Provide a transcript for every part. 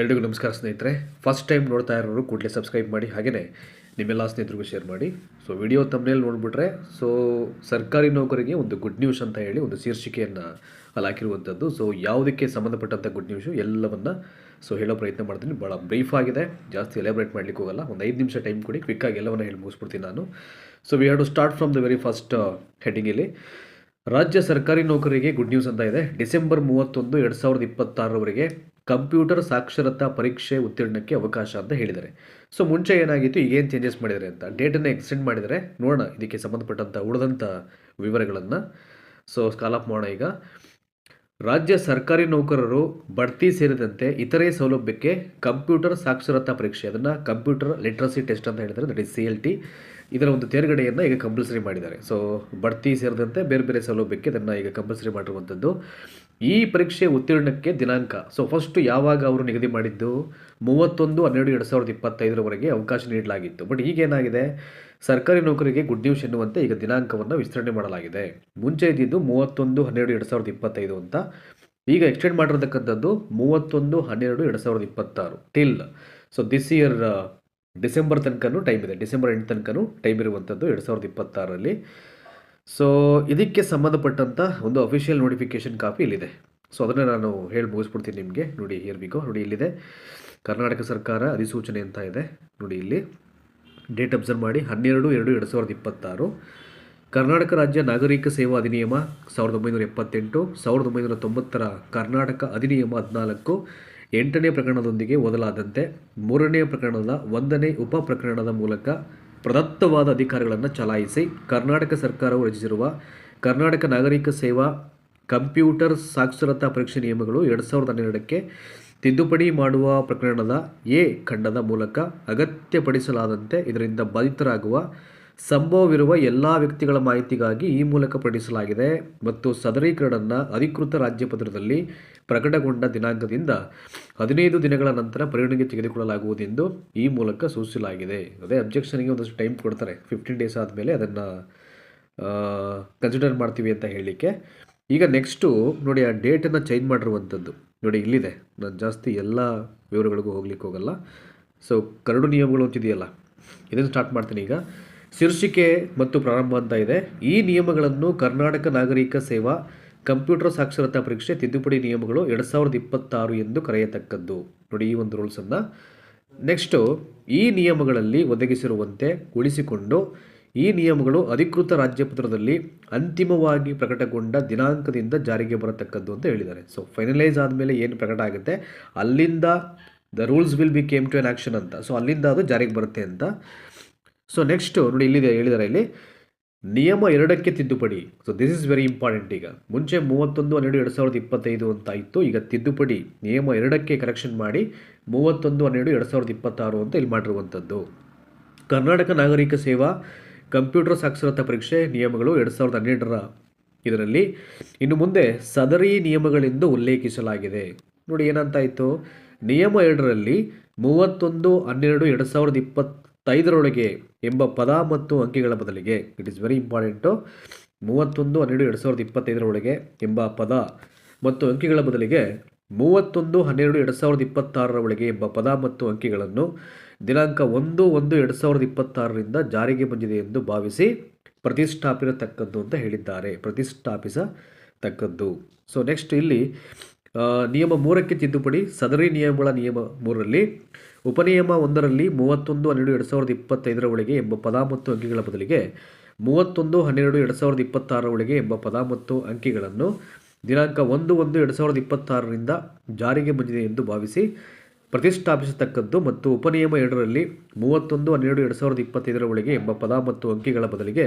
ಎಲ್ರಿಗೂ ನಮಸ್ಕಾರ ಸ್ನೇಹಿತರೆ. ಫಸ್ಟ್ ಟೈಮ್ ನೋಡ್ತಾ ಇರೋರು ಕೂಡಲೇ ಸಬ್ಸ್ಕ್ರೈಬ್ ಮಾಡಿ ಹಾಗೆಯೇ ನಿಮ್ಮೆಲ್ಲ ಸ್ನೇಹಿತರಿಗೂ ಶೇರ್ ಮಾಡಿ. ಸೊ ವಿಡಿಯೋ ತಮ್ಮನೇಲಿ ನೋಡಿಬಿಟ್ರೆ ಸೊ ಸರ್ಕಾರಿ ನೌಕರಿಗೆ ಒಂದು ಗುಡ್ ನ್ಯೂಸ್ ಅಂತ ಹೇಳಿ ಒಂದು ಶೀರ್ಷಿಕೆಯನ್ನು ಅಲ್ಲಿ ಹಾಕಿರುವಂಥದ್ದು ಸೊ ಯಾವುದಕ್ಕೆ ಸಂಬಂಧಪಟ್ಟಂಥ ಗುಡ್ ನ್ಯೂಸು ಎಲ್ಲವನ್ನು ಸೊ ಹೇಳೋ ಪ್ರಯತ್ನ ಮಾಡ್ತೀನಿ. ಭಾಳ ಬ್ರೀಫ್ ಆಗಿದೆ. ಜಾಸ್ತಿ ಎಲೆಬ್ರೇಟ್ ಮಾಡಲಿಕ್ಕೆ ಹೋಗಲ್ಲ. ಒಂದು ಐದು ನಿಮಿಷ ಟೈಮ್ ಕೊಡಿ. ಕ್ವಿಕ್ಕಾಗಿ ಎಲ್ಲವನ್ನು ಹೇಳಿ ಮುಗಿಸ್ಬಿಡ್ತೀನಿ ನಾನು. So we have to start from the very first ಹೆಡ್ಡಿಂಗಲ್ಲಿ ರಾಜ್ಯ ಸರ್ಕಾರಿ ನೌಕರಿಗೆ ಗುಡ್ ನ್ಯೂಸ್ ಅಂತ ಇದೆ. ಡಿಸೆಂಬರ್ ಮೂವತ್ತೊಂದು, ಎರಡು ಸಾವಿರದ ಇಪ್ಪತ್ತಾರರವರೆಗೆ ಕಂಪ್ಯೂಟರ್ ಸಾಕ್ಷರತಾ ಪರೀಕ್ಷೆ ಉತ್ತೀರ್ಣಕ್ಕೆ ಅವಕಾಶ ಅಂತ ಹೇಳಿದ್ದಾರೆ. ಸೊ, ಮುಂಚೆ ಏನಾಗಿತ್ತು? ಈಗೇನು ಚೇಂಜಸ್ ಮಾಡಿದರೆ ಅಂತ. ಡೇಟನ್ನು ಎಕ್ಸ್ಟೆಂಡ್ ಮಾಡಿದರೆ ನೋಡೋಣ. ಇದಕ್ಕೆ ಸಂಬಂಧಪಟ್ಟಂಥ ಉಳಿದಂಥ ವಿವರಗಳನ್ನು. ಸೊ ಸ್ಕಾಲಪ್ ಮಾಡೋಣ ಈಗ. ರಾಜ್ಯ ಸರ್ಕಾರಿ ನೌಕರರು ಬಡ್ತಿ ಸೇರಿದಂತೆ ಇತರೆ ಸೌಲಭ್ಯಕ್ಕೆ ಕಂಪ್ಯೂಟರ್ ಸಾಕ್ಷರತಾ ಪರೀಕ್ಷೆ. ಅದನ್ನು ಕಂಪ್ಯೂಟರ್ ಲಿಟ್ರಸಿ ಟೆಸ್ಟ್ ಅಂತ ಹೇಳಿದರೆ that is C L T ಇದರ ಒಂದು ತೇರ್ಗಡೆಯನ್ನು ಈಗ ಕಂಪಲ್ಸರಿ ಮಾಡಿದ್ದಾರೆ. ಸೊ ಬಡ್ತಿ ಸೇರಿದಂತೆ ಬೇರೆ ಬೇರೆ ಸೌಲಭ್ಯಕ್ಕೆ ಇದನ್ನು ಈಗ ಕಂಪಲ್ಸರಿ ಮಾಡಿರುವಂಥದ್ದು ಈ ಪರೀಕ್ಷೆ ಉತ್ತೀರ್ಣಕ್ಕೆ ದಿನಾಂಕ. ಸೊ ಫಸ್ಟು ಯಾವಾಗ ಅವರು ನಿಗದಿ ಮಾಡಿದ್ದು? ಮೂವತ್ತೊಂದು, ಹನ್ನೆರಡು, ಎರಡು ಸಾವಿರದ ಇಪ್ಪತ್ತೈದರವರೆಗೆ ಅವಕಾಶ ನೀಡಲಾಗಿತ್ತು. ಬಟ್ ಈಗೇನಾಗಿದೆ ಸರ್ಕಾರಿ ನೌಕರಿಗೆ ಗುಡ್ ನ್ಯೂಸ್ ಎನ್ನುವಂತೆ ಈಗ ದಿನಾಂಕವನ್ನು ವಿಸ್ತರಣೆ ಮಾಡಲಾಗಿದೆ. ಮುಂಚೆ ಇದ್ದಿದ್ದು ಮೂವತ್ತೊಂದು, ಹನ್ನೆರಡು, ಎರಡು ಸಾವಿರದ ಇಪ್ಪತ್ತೈದು ಅಂತ. ಈಗ ಎಕ್ಸ್ಟೆಂಡ್ ಮಾಡಿರತಕ್ಕಂಥದ್ದು ಮೂವತ್ತೊಂದು, ಹನ್ನೆರಡು, ಎರಡು ಸಾವಿರದ ಇಪ್ಪತ್ತಾರು. Till so this year December ತನಕನೂ ಟೈಮ್ ಇದೆ. ಡಿಸೆಂಬರ್ ಎಂಟು ತನಕನೂ ಟೈಮ್ ಇರುವಂಥದ್ದು ಎರಡು ಸಾವಿರದ ಇಪ್ಪತ್ತಾರರಲ್ಲಿ. ಸೊ ಇದಕ್ಕೆ ಸಂಬಂಧಪಟ್ಟಂಥ ಒಂದು ಅಫಿಷಿಯಲ್ ನೋಟಿಫಿಕೇಶನ್ ಕಾಪಿ ಇಲ್ಲಿದೆ. ಸೊ ಅದನ್ನು ನಾನು ಹೇಳಿ ಮುಗಿಸ್ಬಿಡ್ತೀನಿ ನಿಮಗೆ. ನೋಡಿ ಇರಬೇಕು ನೋಡಿ, ಇಲ್ಲಿದೆ. ಕರ್ನಾಟಕ ಸರ್ಕಾರ ಅಧಿಸೂಚನೆ ಅಂತ ಇದೆ. ನೋಡಿ, ಇಲ್ಲಿ. ಡೇಟ್ ಅಬ್ಸರ್ವ್ ಮಾಡಿ. ಹನ್ನೆರಡು ಎರಡು ಎರಡು ಸಾವಿರದ ಇಪ್ಪತ್ತಾರು. ಕರ್ನಾಟಕ ರಾಜ್ಯ ನಾಗರಿಕ ಸೇವಾ ಅಧಿನಿಯಮ ಸಾವಿರದ ಒಂಬೈನೂರ ಎಪ್ಪತ್ತೆಂಟು, ಸಾವಿರದ ಒಂಬೈನೂರ ತೊಂಬತ್ತರ ಕರ್ನಾಟಕ ಅಧಿನಿಯಮ ಹದಿನಾಲ್ಕು ಎಂಟನೇ ಪ್ರಕರಣದೊಂದಿಗೆ ಓದಲಾದಂತೆ ಮೂರನೇ ಪ್ರಕರಣದ ಒಂದನೇ ಉಪ ಪ್ರಕರಣದ ಮೂಲಕ ಪ್ರದತ್ತವಾದ ಅಧಿಕಾರಗಳನ್ನು ಚಲಾಯಿಸಿ ಕರ್ನಾಟಕ ಸರ್ಕಾರವು ರಚಿಸಿರುವ ಕರ್ನಾಟಕ ನಾಗರಿಕ ಸೇವಾ ಕಂಪ್ಯೂಟರ್ ಸಾಕ್ಷರತಾ ಪರೀಕ್ಷೆ ನಿಯಮಗಳು ಎರಡು ಸಾವಿರದ ಹನ್ನೆರಡಕ್ಕೆ ತಿದ್ದುಪಡಿ ಮಾಡುವ ಪ್ರಕರಣದ ಎ ಖಂಡದ ಮೂಲಕ ಅಗತ್ಯಪಡಿಸಲಾದಂತೆ ಇದರಿಂದ ಬಾಧಿತರಾಗುವ ಸಂಭವವಿರುವ ಎಲ್ಲ ವ್ಯಕ್ತಿಗಳ ಮಾಹಿತಿಗಾಗಿ ಈ ಮೂಲಕ ಪಡಿಸಲಾಗಿದೆ ಮತ್ತು ಸದರೀಕರಣವನ್ನು ಅಧಿಕೃತ ರಾಜ್ಯಪತ್ರದಲ್ಲಿ ಪ್ರಕಟಗೊಂಡ ದಿನಾಂಕದಿಂದ ಹದಿನೈದು ದಿನಗಳ ನಂತರ ಪರಿಗಣನೆಗೆ ತೆಗೆದುಕೊಳ್ಳಲಾಗುವುದೆಂದು ಈ ಮೂಲಕ ಸೂಚಿಸಲಾಗಿದೆ. ಅದೇ ಅಬ್ಜೆಕ್ಷನ್ಗೆ ಒಂದಷ್ಟು ಟೈಮ್ ಕೊಡ್ತಾರೆ. ಫಿಫ್ಟೀನ್ ಡೇಸ್ ಆದಮೇಲೆ ಅದನ್ನು ಕನ್ಸಿಡರ್ ಮಾಡ್ತೀವಿ ಅಂತ ಹೇಳಲಿಕ್ಕೆ ಈಗ ನೆಕ್ಸ್ಟು ನೋಡಿ, ಆ ಡೇಟನ್ನು ಚೇಂಜ್ ಮಾಡಿರುವಂಥದ್ದು. ನೋಡಿ, ಇಲ್ಲಿದೆ. ನಾನು ಜಾಸ್ತಿ ಎಲ್ಲ ವಿವರಗಳಿಗೂ ಹೋಗ್ಲಿಕ್ಕೆ ಹೋಗಲ್ಲ. ಸೊ ಕರಡು ನಿಯಮಗಳು ಅಂತಿದೆಯಲ್ಲ. ಇದನ್ನು ಸ್ಟಾರ್ಟ್ ಮಾಡ್ತೀನಿ ಈಗ. ಶೀರ್ಷಿಕೆ ಮತ್ತು ಪ್ರಾರಂಭ ಅಂತ ಇದೆ. ಈ ನಿಯಮಗಳನ್ನು ಕರ್ನಾಟಕ ನಾಗರಿಕ ಸೇವಾ, ಕಂಪ್ಯೂಟರ್ ಸಾಕ್ಷರತಾ ಪರೀಕ್ಷೆ, ತಿದ್ದುಪಡಿ ನಿಯಮಗಳು ಎರಡು ಸಾವಿರದ ಇಪ್ಪತ್ತಾರು ಎಂದು ಕರೆಯತಕ್ಕದ್ದು. ನೋಡಿ ಈ ಒಂದು ರೂಲ್ಸನ್ನು ನೆಕ್ಸ್ಟು, ಈ ನಿಯಮಗಳಲ್ಲಿ ಒದಗಿಸಿರುವಂತೆ ಉಳಿಸಿಕೊಂಡು ಈ ನಿಯಮಗಳು ಅಧಿಕೃತ ರಾಜ್ಯಪತ್ರದಲ್ಲಿ ಅಂತಿಮವಾಗಿ ಪ್ರಕಟಗೊಂಡ ದಿನಾಂಕದಿಂದ ಜಾರಿಗೆ ಬರತಕ್ಕದ್ದು ಅಂತ ಹೇಳಿದ್ದಾರೆ. ಸೊ ಫೈನಲೈಸ್ ಆದಮೇಲೆ ಏನು ಪ್ರಕಟ ಆಗುತ್ತೆ? ಅಲ್ಲಿಂದ the rules will be came to in action ಅಂತ. ಸೊ ಅಲ್ಲಿಂದ ಅದು ಜಾರಿಗೆ ಬರುತ್ತೆ ಅಂತ. ಸೊ ನೆಕ್ಸ್ಟು ನೋಡಿ ಇಲ್ಲಿದೆ ಹೇಳಿದ್ದಾರೆ ಇಲ್ಲಿ, ನಿಯಮ ಎರಡಕ್ಕೆ ತಿದ್ದುಪಡಿ. So this is very important ಈಗ. ಮುಂಚೆ ಮೂವತ್ತೊಂದು, ಹನ್ನೆರಡು, ಎರಡು ಸಾವಿರದ ಇಪ್ಪತ್ತೈದು ಅಂತ ಇತ್ತು, ಈಗ ತಿದ್ದುಪಡಿ, ನಿಯಮ ಎರಡಕ್ಕೆ ಕರೆಕ್ಷನ್ ಮಾಡಿ, ಮೂವತ್ತೊಂದು, ಹನ್ನೆರಡು, ಎರಡು ಸಾವಿರದ ಇಪ್ಪತ್ತಾರು ಅಂತ ಇಲ್ಲಿ ಮಾಡಿರುವಂಥದ್ದು. ಕರ್ನಾಟಕ ನಾಗರಿಕ ಸೇವಾ, ಕಂಪ್ಯೂಟರ್ ಸಾಕ್ಷರತಾ ಪರೀಕ್ಷೆ ನಿಯಮಗಳು ಎರಡು ಸಾವಿರದ ಹನ್ನೆರಡರ ಇದರಲ್ಲಿ. ಇನ್ನು ಮುಂದೆ ಸದರಿ ನಿಯಮಗಳೆಂದು ಉಲ್ಲೇಖಿಸಲಾಗಿದೆ. ನೋಡಿ ಏನಂತಾಯಿತು ನಿಯಮ ಎರಡರಲ್ಲಿ ಮೂವತ್ತೊಂದು, ಹನ್ನೆರಡು, ಎರಡು ಸಾವಿರದ ಇಪ್ಪತ್ತೈದರೊಳಗೆ ಎಂಬ ಪದ ಮತ್ತು ಅಂಕಿಗಳ ಬದಲಿಗೆ ಇಟ್ ಇಸ್ ವೆರಿ ಇಂಪಾರ್ಟೆಂಟು ಮೂವತ್ತೊಂದು, ಹನ್ನೆರಡು, ಎರಡು ಸಾವಿರದ ಇಪ್ಪತ್ತೈದರೊಳಗೆ ಎಂಬ ಪದ ಮತ್ತು ಅಂಕಿಗಳ ಬದಲಿಗೆ, ಮೂವತ್ತೊಂದು, ಹನ್ನೆರಡು, ಎರಡು ಸಾವಿರದ ಇಪ್ಪತ್ತಾರರ ಒಳಗೆ ಎಂಬ ಪದ ಮತ್ತು ಅಂಕಿಗಳನ್ನು ದಿನಾಂಕ ಒಂದು ಒಂದು, ಎರಡು ಸಾವಿರದ ಇಪ್ಪತ್ತಾರರಿಂದ ಜಾರಿಗೆ ಬಂದಿದೆ ಎಂದು ಭಾವಿಸಿ ಪ್ರತಿಷ್ಠಾಪಿರತಕ್ಕದ್ದು ಅಂತ ಹೇಳಿದ್ದಾರೆ. ಪ್ರತಿಷ್ಠಾಪಿಸತಕ್ಕದ್ದು. ಸೊ ನೆಕ್ಸ್ಟ್ ಇಲ್ಲಿ ನಿಯಮ ಮೂರಕ್ಕೆ ತಿದ್ದುಪಡಿ, ಸದರಿ ನಿಯಮಗಳ ನಿಯಮ ಮೂರರಲ್ಲಿ ಉಪನಿಯಮ ಒಂದರಲ್ಲಿ ಮೂವತ್ತೊಂದು, ಹನ್ನೆರಡು, ಎರಡು ಸಾವಿರದ ಇಪ್ಪತ್ತೈದರ ಒಳಗೆ ಎಂಬ ಪದ ಮತ್ತು ಅಂಕಿಗಳ ಬದಲಿಗೆ ಮೂವತ್ತೊಂದು, ಹನ್ನೆರಡು, ಎರಡು ಸಾವಿರದ ಇಪ್ಪತ್ತಾರರ ಒಳಗೆ ಎಂಬ ಪದ ಮತ್ತು ಅಂಕಿಗಳನ್ನು ದಿನಾಂಕ ಒಂದು ಒಂದು, ಎರಡು ಸಾವಿರದ ಇಪ್ಪತ್ತಾರರಿಂದ ಜಾರಿಗೆ ಬಂದಿದೆ ಎಂದು ಭಾವಿಸಿ ಪ್ರತಿಷ್ಠಾಪಿಸತಕ್ಕದ್ದು ಮತ್ತು ಉಪನಿಯಮ ಎರಡರಲ್ಲಿ ಮೂವತ್ತೊಂದು, ಹನ್ನೆರಡು, ಎರಡು ಸಾವಿರದ ಇಪ್ಪತ್ತೈದರ ಒಳಗೆ ಎಂಬ ಪದ ಮತ್ತು ಅಂಕಿಗಳ ಬದಲಿಗೆ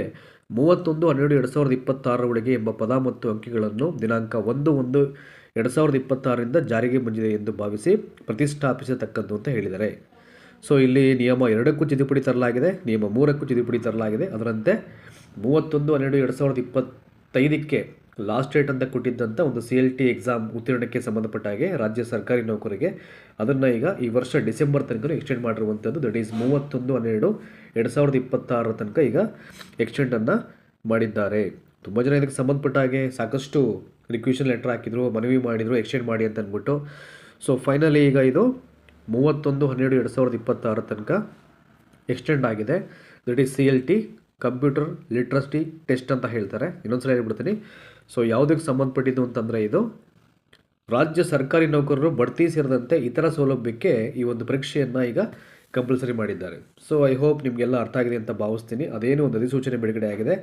ಮೂವತ್ತೊಂದು, ಹನ್ನೆರಡು, ಎರಡು ಸಾವಿರದ ಇಪ್ಪತ್ತಾರರ ಒಳಗೆ ಎಂಬ ಪದ ಮತ್ತು ಅಂಕಿಗಳನ್ನು ದಿನಾಂಕ ಒಂದು ಒಂದು ಎರಡು ಸಾವಿರದ ಇಪ್ಪತ್ತಾರರಿಂದ ಜಾರಿಗೆ ಬಂದಿದೆ ಎಂದು ಭಾವಿಸಿ ಪ್ರತಿಷ್ಠಾಪಿಸತಕ್ಕದ್ದು ಅಂತ ಹೇಳಿದ್ದಾರೆ. ಸೊ ಇಲ್ಲಿ ನಿಯಮ ಎರಡಕ್ಕೂ ತಿದ್ದುಪಡಿ ತರಲಾಗಿದೆ, ನಿಯಮ ಮೂರಕ್ಕೂ ತಿದ್ದುಪಡಿ ತರಲಾಗಿದೆ. ಅದರಂತೆ ಮೂವತ್ತೊಂದು, ಹನ್ನೆರಡು, ಎರಡು ಸಾವಿರದ ಇಪ್ಪತ್ತೈದಕ್ಕೆ ಲಾಸ್ಟ್ ಡೇಟ್ ಅಂತ ಕೊಟ್ಟಿದ್ದಂಥ ಒಂದು ಸಿ ಎಲ್ ಟಿ ಎಕ್ಸಾಮ್ ಉತ್ತೀರ್ಣಕ್ಕೆ ಸಂಬಂಧಪಟ್ಟ ಹಾಗೆ ರಾಜ್ಯ ಸರ್ಕಾರಿ ನೌಕರಿಗೆ ಅದನ್ನು ಈಗ ಈ ವರ್ಷ ಡಿಸೆಂಬರ್ ತನಕ ಎಕ್ಸ್ಟೆಂಡ್ ಮಾಡಿರುವಂಥದ್ದು ದಟ್ ಈಸ್ ಮೂವತ್ತೊಂದು, ಹನ್ನೆರಡು, ಎರಡು ಸಾವಿರದ ಇಪ್ಪತ್ತಾರರ ತನಕ ಈಗ ಎಕ್ಸ್ಟೆಂಡನ್ನು ಮಾಡಿದ್ದಾರೆ. ತುಂಬ ಜನ ಇದಕ್ಕೆ ಸಂಬಂಧಪಟ್ಟ ಹಾಗೆ ಸಾಕಷ್ಟು ರಿಕ್ವೆಷನ್ ಲೆಟ್ರ್ ಹಾಕಿದ್ರು, ಮನವಿ ಮಾಡಿದರು ಎಕ್ಸ್ಟೆಂಡ್ ಮಾಡಿ ಅಂತ ಅಂದ್ಬಿಟ್ಟು. ಸೊ ಫೈನಲಿ ಈಗ ಇದು ಮೂವತ್ತೊಂದು, ಹನ್ನೆರಡು, ಎರಡು ಸಾವಿರದ ಇಪ್ಪತ್ತಾರು ತನಕ ಎಕ್ಸ್ಟೆಂಡ್ ಆಗಿದೆ. That is C L T computer literacy test ಅಂತ ಹೇಳ್ತಾರೆ. ಇನ್ನೊಂದು ಸಲ ಹೇಳ್ಬಿಡ್ತೀನಿ. ಸೊ ಯಾವುದಕ್ಕೆ ಸಂಬಂಧಪಟ್ಟಿದ್ದು ಅಂತಂದರೆ ಇದು ರಾಜ್ಯ ಸರ್ಕಾರಿ ನೌಕರರು ಬಡ್ತಿ ಸೇರಿದಂತೆ ಇತರ ಸೌಲಭ್ಯಕ್ಕೆ ಈ ಒಂದು ಪರೀಕ್ಷೆಯನ್ನು ಈಗ ಕಂಪಲ್ಸರಿ ಮಾಡಿದ್ದಾರೆ. ಸೊ ಐ ಹೋಪ್ ನಿಮಗೆಲ್ಲ ಅರ್ಥ ಆಗಿದೆ ಅಂತ ಭಾವಿಸ್ತೀನಿ. ಅದೇನು ಒಂದು ಅಧಿಸೂಚನೆ ಬಿಡುಗಡೆ ಆಗಿದೆ.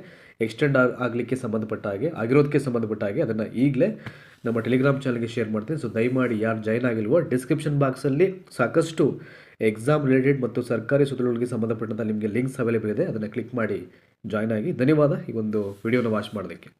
ಎಕ್ಸ್ಟೆಂಡ್ ಆಗಲಿಕ್ಕೆ ಸಂಬಂಧಪಟ್ಟ ಹಾಗೆ, ಆಗಿರೋದಕ್ಕೆ ಸಂಬಂಧಪಟ್ಟ ಹಾಗೆ, ಅದನ್ನು ಈಗಲೇ ನಮ್ಮ ಟೆಲಿಗ್ರಾಮ್ ಚಾನಲ್ಗೆ ಶೇರ್ ಮಾಡ್ತೀನಿ. ಸೊ ದಯಮಾಡಿ ಯಾರು ಜಾಯ್ನ್ ಆಗಿಲ್ವೋ ಡಿಸ್ಕ್ರಿಪ್ಷನ್ ಬಾಕ್ಸಲ್ಲಿ ಸಾಕಷ್ಟು ಎಕ್ಸಾಮ್ ರಿಲೇಟೆಡ್ ಮತ್ತು ಸರ್ಕಾರಿ ಸುದ್ದಿಗಳಿಗೆ ಸಂಬಂಧಪಟ್ಟಂಥ ನಿಮಗೆ ಲಿಂಕ್ಸ್ ಅವೈಲೇಬಲ್ ಇದೆ. ಅದನ್ನು ಕ್ಲಿಕ್ ಮಾಡಿ ಜಾಯ್ನ್ ಆಗಿ. ಧನ್ಯವಾದ. ಈ ಒಂದು ವಿಡಿಯೋನ ವಾಚ್ ಮಾಡೋದಕ್ಕೆ.